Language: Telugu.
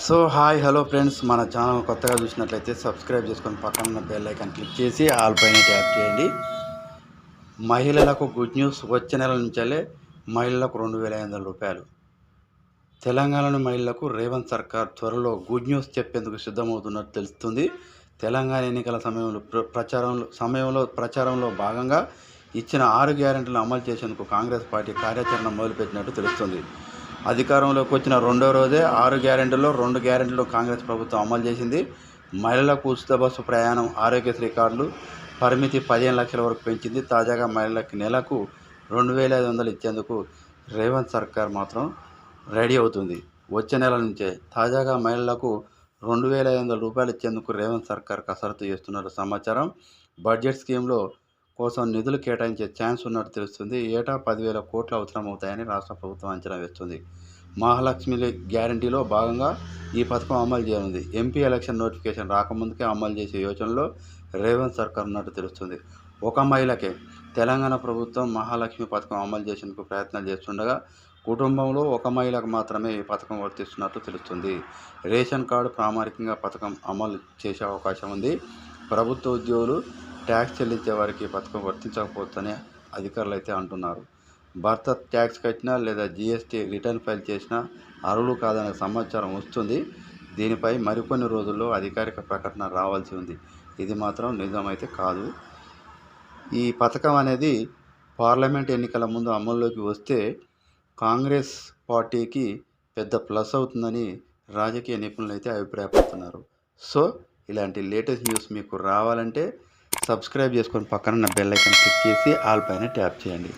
So hi hello friends. మన ఛానల్ కొత్తగా చూసినట్లయితే సబ్స్క్రైబ్ చేసుకొని పక్కన ఉన్న బెల్ ఐకాన్ క్లిక్ చేసి ఆల్ పైన ట్యాప్ చేయండి. మహిళలకు గుడ్ న్యూస్ వచ్చే నెల నుంచే మహిళలకు రెండు వేల ఐదు వందల రూపాయలు. తెలంగాణలోని మహిళలకు రేవంత్ సర్కార్ త్వరలో గుడ్ న్యూస్ చెప్పేందుకు సిద్ధమవుతున్నట్టు తెలుస్తుంది. తెలంగాణ ఎన్నికల సమయంలో ప్ర- ప్రచారంలో సమయంలో ప్రచారంలో భాగంగా ఇచ్చిన ఆరు గ్యారెంటీలను అమలు చేసేందుకు కాంగ్రెస్ పార్టీ కార్యాచరణ మొదలుపెట్టినట్టు తెలుస్తుంది. అధికారంలోకి వచ్చిన రెండో రోజే ఆరు గ్యారెంటీలో రెండు గ్యారెంటీలు కాంగ్రెస్ ప్రభుత్వం అమలు చేసింది. మహిళలకు ఉచిత బస్సు ప్రయాణం ఆరోగ్యశ్రీ కార్డులు పరిమితి పదిహేను లక్షల వరకు పెంచింది. తాజాగా మహిళలకు నెలకు రెండు వేల ఐదు వందలు ఇచ్చేందుకు రేవంత్ సర్కార్ మాత్రం రెడీ అవుతుంది. వచ్చే నెల నుంచే తాజాగా మహిళలకు రెండు వేల ఐదు వందల రూపాయలు ఇచ్చేందుకు రేవంత్ సర్కార్ కసరత్తు చేస్తున్నట్టు సమాచారం బడ్జెట్ స్కీమ్లో కోసం నిధులు కేటాయించే ఛాన్స్ ఉన్నట్టు తెలుస్తుంది. ఏటా పదివేల కోట్లు అవసరమవుతాయని రాష్ట్ర ప్రభుత్వం అంచనా వేస్తుంది. మహాలక్ష్మి గ్యారంటీలో భాగంగా ఈ పథకం అమలు చేయనుంది. ఎంపీ ఎలక్షన్ నోటిఫికేషన్ రాకముందుకే అమలు చేసే యోచనలో రేవంత్ సర్కార్ ఉన్నట్టు తెలుస్తుంది. ఒక మహిళకే తెలంగాణ ప్రభుత్వం మహాలక్ష్మి పథకం అమలు చేసేందుకు ప్రయత్నాలు చేస్తుండగా కుటుంబంలో ఒక మహిళకు మాత్రమే ఈ పథకం వర్తిస్తున్నట్టు తెలుస్తుంది. రేషన్ కార్డు ప్రామాణికంగా పథకం అమలు చేసే అవకాశం ఉంది. ప్రభుత్వ ఉద్యోగులు ట్యాక్స్ చెల్లించే వారికి పథకం వర్తించకపోతుందని అధికారులు అయితే అంటున్నారు. భర్త ట్యాక్స్ కట్టినా లేదా జీఎస్టీ రిటర్న్ ఫైల్ చేసినా అర్హులు కాదనే సమాచారం వస్తుంది. దీనిపై మరికొన్ని రోజుల్లో అధికారిక ప్రకటన రావాల్సి ఉంది. ఇది మాత్రం నిజమైతే కాదు. ఈ పథకం అనేది పార్లమెంట్ ఎన్నికల ముందు అమల్లోకి వస్తే కాంగ్రెస్ పార్టీకి పెద్ద ప్లస్ అవుతుందని రాజకీయ నిపుణులు అయితే అభిప్రాయపడుతున్నారు. సో ఇలాంటి లేటెస్ట్ న్యూస్ మీకు రావాలంటే సబ్స్క్రైబ్ చేసుకొని పక్కన ఉన్న బెల్ ఐకాన్ క్లిక్ చేసి ఆల్ పైన ట్యాప్ చేయండి.